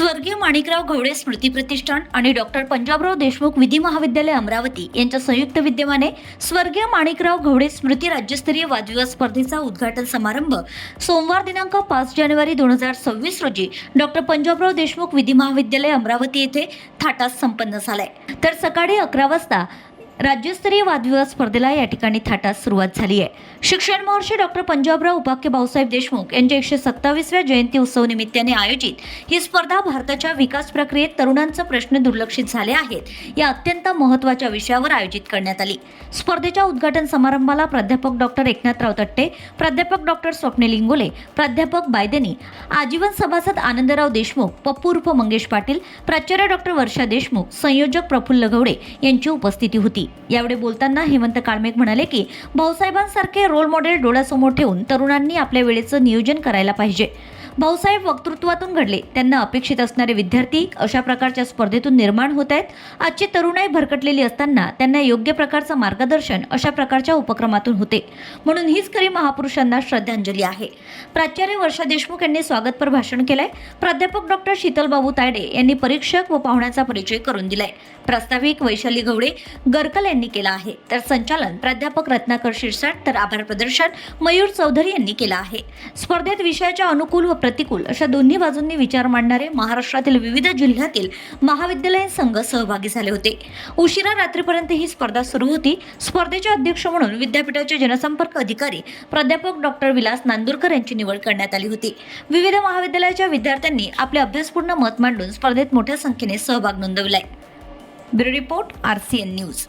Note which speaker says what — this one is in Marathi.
Speaker 1: स्वर्गीय माणिकराव घवडे स्मृती प्रतिष्ठान आणि डॉक्टर पंजाबराव देशमुख विधी महाविद्यालय अमरावती यांच्या संयुक्त विद्यमाने स्वर्गीय माणिकराव घवडे स्मृती राज्यस्तरीय वादविवाद स्पर्धेचा उद्घाटन समारंभ सोमवार दिनांक पाच जानेवारी दोन हजार सव्वीस रोजी डॉक्टर पंजाबराव देशमुख विधी महाविद्यालय अमरावती येथे थाटात संपन्न झालाय. तर सकाळी अकरा वाजता राज्यस्तरीय वादविवाद स्पर्धेला या ठिकाणी थाटात सुरुवात झाली आहे. शिक्षण महर्षी डॉक्टर पंजाबराव उपाख्य भाऊसाहेब देशमुख यांच्या एकशे सत्तावीसव्या जयंती उत्सव निमित्ताने आयोजित ही स्पर्धा भारताच्या विकास प्रक्रियेत तरुणांचे प्रश्न दुर्लक्षित झाले आहेत. या अत्यंत महत्त्वाच्या विषयावर आयोजित करण्यात आली. स्पर्धेच्या उद्घाटन समारंभाला प्राध्यापक डॉक्टर एकनाथराव तट्टे प्राध्यापक डॉक्टर स्वप्नेलिंगोले प्राध्यापक बायदेनी आजीवन सभासद आनंदराव देशमुख पप्पूर्फ मंगेश पाटील प्राचार्य डॉक्टर वर्षा देशमुख संयोजक प्रफुल्ल गवडे यांची उपस्थिती होती. यावेळी बोलताना हेमंत काळमेक म्हणाले की भाऊसाहेबांसारखे रोल मॉडेल डोळ्यासमोर ठेवून तरुणांनी आपल्या वेळेचं नियोजन करायला पाहिजे. भाऊसाहेब वक्तृत्वातून घडले. त्यांना अपेक्षित असणारे विद्यार्थी अशा प्रकारच्या स्पर्धेतून निर्माण होत आहेत. आजची तरुणाई भरकटलेली असताना त्यांना योग्य प्रकारचं मार्गदर्शन अशा प्रकारच्या उपक्रमातून होते. म्हणून हीच खरी महापुरुषांना श्रद्धांजली आहे. प्राचार्य वर्षा देशमुख यांनी स्वागतपर भाषण केलंय. प्राध्यापक डॉक्टर शीतलबाबू तायडे यांनी परीक्षक व पाहुण्याचा परिचय करून दिलाय. प्रास्ताविक वैशाली गवडे गरकल यांनी केला आहे. तर संचालन प्राध्यापक रत्नाकर शिरसाट तर आभार प्रदर्शन मयूर चौधरी यांनी केलं आहे. स्पर्धेत विषयाच्या अनुकूल व प्रतिकूल अशा दोन्ही बाजूंनी विचार मांडणारे महाराष्ट्रातील विविध जिल्ह्यातील महाविद्यालयीन संघ सहभागी झाले होते. उशिरा रात्रीपर्यंत ही स्पर्धा सुरू होती. स्पर्धेचे अध्यक्ष म्हणून विद्यापीठाचे जनसंपर्क अधिकारी प्राध्यापक डॉक्टर विलास नांदुरकर यांची निवड करण्यात आली होती. विविध महाविद्यालयाच्या विद्यार्थ्यांनी आपले अभ्यासपूर्ण मत मांडून स्पर्धेत मोठ्या संख्येने सहभाग नोंदवलाय. Bureau report R C N news.